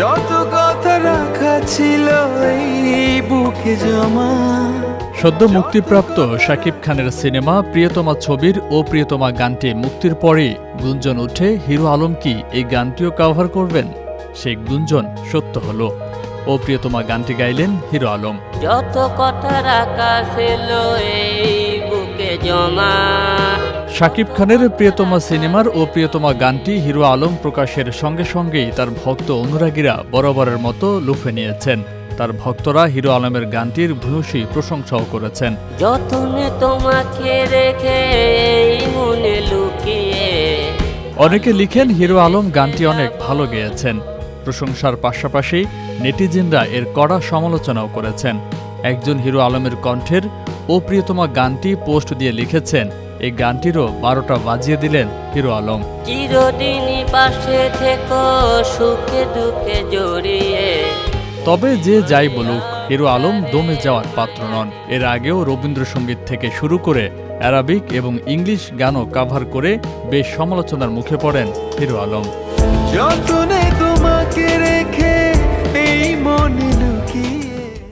যত কথা রাখা ছিল এই বুকে জমা। সদ্য মুক্তিপ্রাপ্ত শাকিব খানের সিনেমা প্রিয়তমা ছবির ও প্রিয়তমা গানটি মুক্তির পরে গুঞ্জন উঠে হিরো আলম কি এই গানটিও কাভার করবেন? সেই গুঞ্জন সত্য হলো। ও প্রিয়তমা গানটি গাইলেন হিরো আলম। যত কথা রাখা ছিল এই বুকে জমা। শাকিব খানের প্রিয়তমা সিনেমার ও প্রিয়তমা গানটি হিরো আলম প্রকাশের সঙ্গে সঙ্গেই তার ভক্ত অনুরাগীরা বরাবরের মতো লুফে নিয়েছেন। তার ভক্তরা হিরো আলমের গানটির ভূয়সী প্রশংসাও করেছেন। যতনে তোমাকে রেখে মনে লুকিয়ে। অনেকে লিখেন হিরো আলম গানটি অনেক ভালো গেয়েছেন। প্রশংসার পাশাপাশি নেটিজেনরা এর কড়া সমালোচনাও করেছেন। একজন হিরো আলমের কণ্ঠের ও প্রিয়তমা গানটি পোস্ট দিয়ে লিখেছেন এই গানটিরও বারোটা বাজিয়ে দিলেন হিরো আলম। চিরদিনই পাশে থেকো সুখে দুঃখে জড়িয়ে। তবে যে যাই বলুক হিরো আলম দমে যাওয়ার পাত্র নন। এর আগেও রবীন্দ্রসঙ্গীত থেকে শুরু করে অ্যারাবিক এবং ইংলিশ গানও কাভার করে বেশ সমালোচনার মুখে পড়েন হিরো আলম।